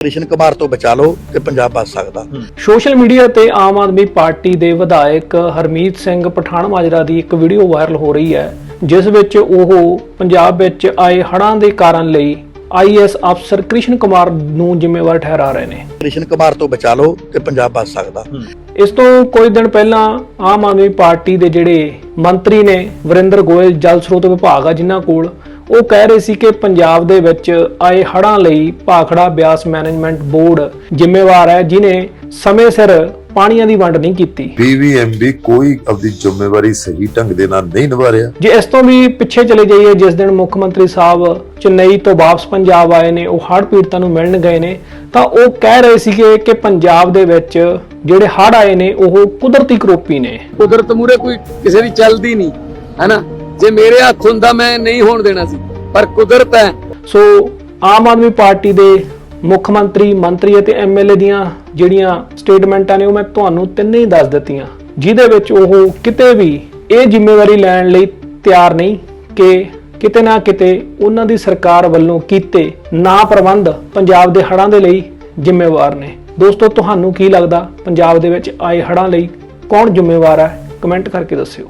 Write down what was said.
ਕ੍ਰਿਸ਼ਨ ਕੁਮਾਰ ਤੋਂ ਬਚਾ ਲਓ ਤੇ ਪੰਜਾਬ ਬਚ ਸਕਦਾ। ਸੋਸ਼ਲ ਮੀਡੀਆ ਤੇ ਆਮ ਆਦਮੀ ਪਾਰਟੀ ਦੇ ਵਿਧਾਇਕ ਹਰਮੀਤ ਸਿੰਘ ਪਠਾਨ ਮਾਜਰਾ ਦੀ ਇੱਕ ਵੀਡੀਓ ਵਾਇਰਲ ਹੋ ਰਹੀ ਹੈ ਜਿਸ ਵਿੱਚ ਉਹ ਪੰਜਾਬ ਵਿੱਚ ਆਏ ਹੜ੍ਹਾਂ ਦੇ ਕਾਰਨ ਲਈ ਆਈਐਸ ਅਫਸਰ ਕ੍ਰਿਸ਼ਨ ਕੁਮਾਰ ਨੂੰ ਜ਼ਿੰਮੇਵਾਰ ਠਹਿਰਾ ਰਹੇ ਨੇ। ਕ੍ਰਿਸ਼ਨ ਕੁਮਾਰ ਤੋਂ ਬਚਾ ਲਓ ਤੇ ਪੰਜਾਬ ਬਚ ਸਕਦਾ। ਇਸ ਤੋਂ ਕੁਝ ਦਿਨ ਪਹਿਲਾਂ ਆਮ ਆਦਮੀ ਪਾਰਟੀ ਦੇ ਜਿਹੜੇ ਮੰਤਰੀ ਨੇ ਵਰਿੰਦਰ ਗੋਇਲ ਜਲ ਸਰੋਤ ਵਿਭਾਗ ਆ ਜਿਨ੍ਹਾਂ ਕੋਲ ਉਹ ਕਹਿ ਰਹੇ ਸੀ ਕਿ ਪੰਜਾਬ ਦੇ ਵਿੱਚ ਆਏ ਹੜ੍ਹਾਂ ਲਈ ਭਾਖੜਾ ਬਿਆਸ ਮੈਨੇਜਮੈਂਟ ਬੋਰਡ ਜ਼ਿੰਮੇਵਾਰ ਹੈ ਜਿਨੇ ਸਮੇਂ ਸਿਰ ਪਾਣੀਆਂ ਦੀ ਵੰਡ ਨਹੀਂ ਕੀਤੀ। ਬੀਵੀਐਮਬੀ ਕੋਈ ਆਪਣੀ ਜ਼ਿੰਮੇਵਾਰੀ ਸਹੀ ਢੰਗ ਦੇ ਨਾਲ ਨਹੀਂ ਨਿਭਾ ਰਿਹਾ ਜੇ ਇਸ ਤੋਂ ਵੀ ਪਿੱਛੇ ਚਲੇ ਜਾਈਏ ਜਿਸ ਦਿਨ ਮੁੱਖ ਮੰਤਰੀ ਸਾਹਿਬ ਚੇਨਈ ਤੋਂ ਵਾਪਸ ਪੰਜਾਬ ਆਏ ਨੇ ਉਹ ਹੜ੍ਹ ਪੀੜਤਾਂ ਨੂੰ ਮਿਲਣ ਗਏ ਨੇ ਤਾਂ ਉਹ ਕਹਿ ਰਹੇ ਸੀਗੇ ਕਿ ਪੰਜਾਬ ਦੇ ਵਿੱਚ ਜਿਹੜੇ ਹੜ੍ਹ ਆਏ ਨੇ ਉਹ ਕੁਦਰਤੀ ਕਰੋਪੀ ਨੇ। ਕੁਦਰਤ ਮੂਰੇ ਕੋਈ ਕਿਸੇ ਦੀ ਚੱਲਦੀ ਨਹੀਂ ਹੈਨਾ ਜੇ ਮੇਰੇ ਹੱਥ ਹੁੰਦਾ ਮੈਂ ਨਹੀਂ ਹੋਣ ਦੇਣਾ ਸੀ, ਪਰ ਕੁਦਰਤ ਹੈ। ਸੋ ਆਮ ਆਦਮੀ ਪਾਰਟੀ ਦੇ ਮੁੱਖ ਮੰਤਰੀ ਮੰਤਰੀ ਅਤੇ ਐਮਐਲਏ ਦੀਆਂ ਜਿਹੜੀਆਂ ਸਟੇਟਮੈਂਟਾਂ ਨੇ ਉਹ ਮੈਂ ਤੁਹਾਨੂੰ ਤਿੰਨੇ ਹੀ ਦੱਸ ਦਿੱਤੀਆਂ। ਜਿਹਦੇ ਵਿੱਚ ਉਹ ਕਿਤੇ ਵੀ ਇਹ ਜ਼ਿੰਮੇਵਾਰੀ ਲੈਣ ਲਈ ਤਿਆਰ ਨਹੀਂ ਕਿ ਕਿਤੇ ਨਾ ਕਿਤੇ ਉਹਨਾਂ ਦੀ ਸਰਕਾਰ ਵੱਲੋਂ ਕੀਤੇ ਨਾ ਪ੍ਰਬੰਧ ਪੰਜਾਬ ਦੇ ਹੜ੍ਹਾਂ ਦੇ ਲਈ ਜ਼ਿੰਮੇਵਾਰ ਨੇ। ਦੋਸਤੋ, ਤੁਹਾਨੂੰ ਕੀ ਲੱਗਦਾ? ਪੰਜਾਬ ਦੇ ਵਿੱਚ ਆਏ ਹੜ੍ਹਾਂ ਲਈ ਕੌਣ ਜ਼ਿੰਮੇਵਾਰ ਹੈ? ਕਮੈਂਟ ਕਰਕੇ ਦੱਸਿਓ।